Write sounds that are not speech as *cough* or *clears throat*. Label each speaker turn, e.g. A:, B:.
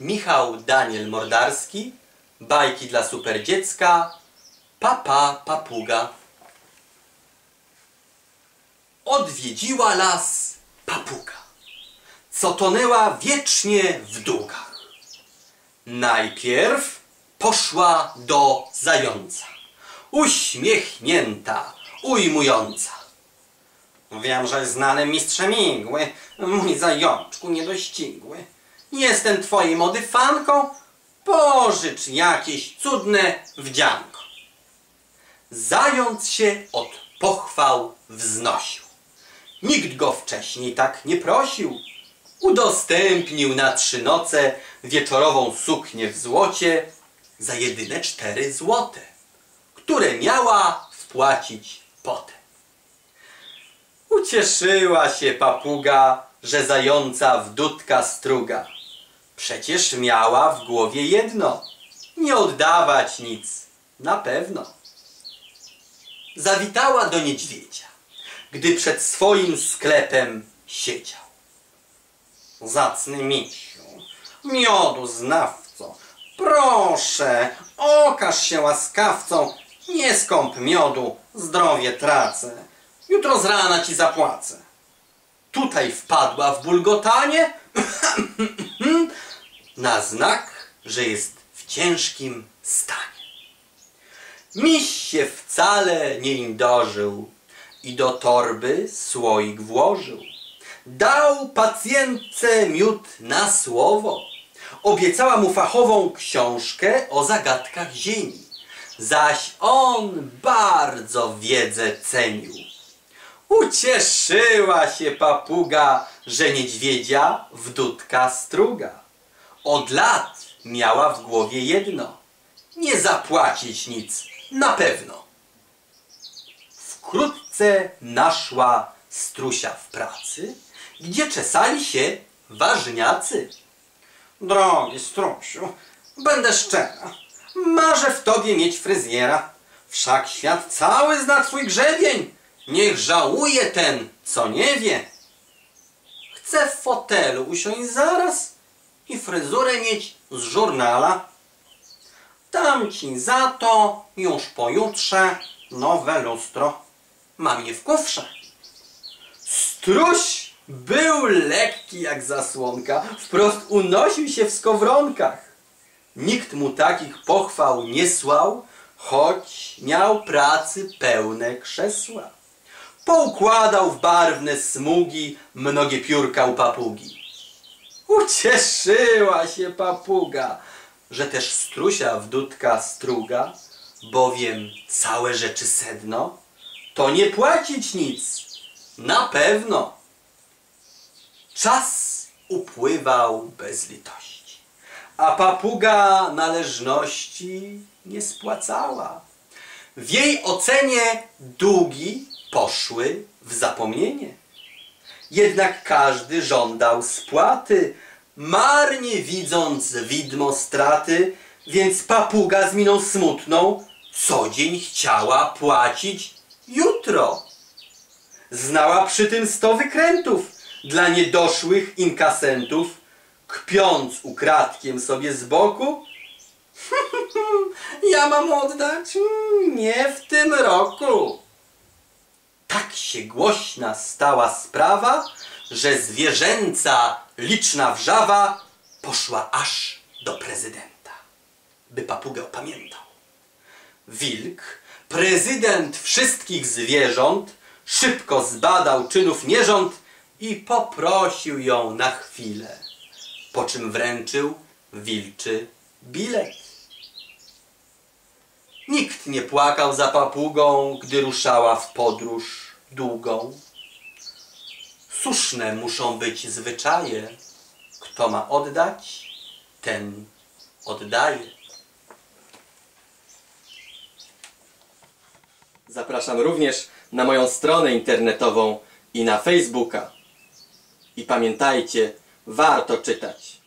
A: Michał Daniel Mordarski, bajki dla super dziecka, Papa Papuga. Odwiedziła las papuga, co tonęła wiecznie w długach. Najpierw poszła do zająca, uśmiechnięta, ujmująca. Wiem, że znany mistrzem igły, mój zajączku niedościgły. Jestem twojej mody fanką, pożycz jakieś cudne wdzianko. Zając się od pochwał wznosił. Nikt go wcześniej tak nie prosił. Udostępnił na trzy noce wieczorową suknię w złocie za jedyne cztery złote, które miała wpłacić potem. Ucieszyła się papuga, że zająca w dudka struga. Przecież miała w głowie jedno, nie oddawać nic, na pewno. Zawitała do niedźwiedzia, gdy przed swoim sklepem siedział. Zacny misiu, miodu znawco, proszę, okaż się łaskawcą, nie skąp miodu, zdrowie tracę, jutro z rana ci zapłacę. Tutaj wpadła w bulgotanie, *clears throat* na znak, że jest w ciężkim stanie. Miś się wcale nie indożył i do torby słoik włożył. Dał pacjentce miód na słowo. Obiecała mu fachową książkę o zagadkach ziemi. Zaś on bardzo wiedzę cenił. Ucieszyła się papuga, że niedźwiedzia w dudka struga. Od lat miała w głowie jedno. Nie zapłacić nic, na pewno. Wkrótce naszła strusia w pracy, gdzie czesali się ważniacy. Drogi strusiu, będę szczera, marzę w tobie mieć fryzjera. Wszak świat cały zna twój grzebień, niech żałuje ten, co nie wie. Chcę w fotelu usiąść zaraz i fryzurę mieć z żurnala. Dam ci za to już pojutrze nowe lustro. Mam je w kufrze. Struś był lekki jak zasłonka, wprost unosił się w skowronkach. Nikt mu takich pochwał nie słał, choć miał pracy pełne krzesła. Poukładał w barwne smugi mnogie piórka u papugi. Ucieszyła się papuga, że też strusia w dudka struga, bowiem całe rzeczy sedno, to nie płacić nic, na pewno. Czas upływał bez litości, a papuga należności nie spłacała. W jej ocenie długi poszły w zapomnienie. Jednak każdy żądał spłaty, marnie widząc widmo straty, więc papuga z miną smutną co dzień chciała płacić jutro. Znała przy tym sto wykrętów dla niedoszłych inkasentów, kpiąc ukradkiem sobie z boku. *laughs* ja mam oddać? Nie w tym roku. Tak się głośna stała sprawa, że zwierzęca liczna wrzawa poszła aż do prezydenta, by papugę opamiętał. Wilk, prezydent wszystkich zwierząt, szybko zbadał czynów nierząd i poprosił ją na chwilę, po czym wręczył wilczy bilet. Nikt nie płakał za papugą, gdy ruszała w podróż długą. Słuszne muszą być zwyczaje. Kto ma oddać, ten oddaje. Zapraszam również na moją stronę internetową i na Facebooka. I pamiętajcie, warto czytać.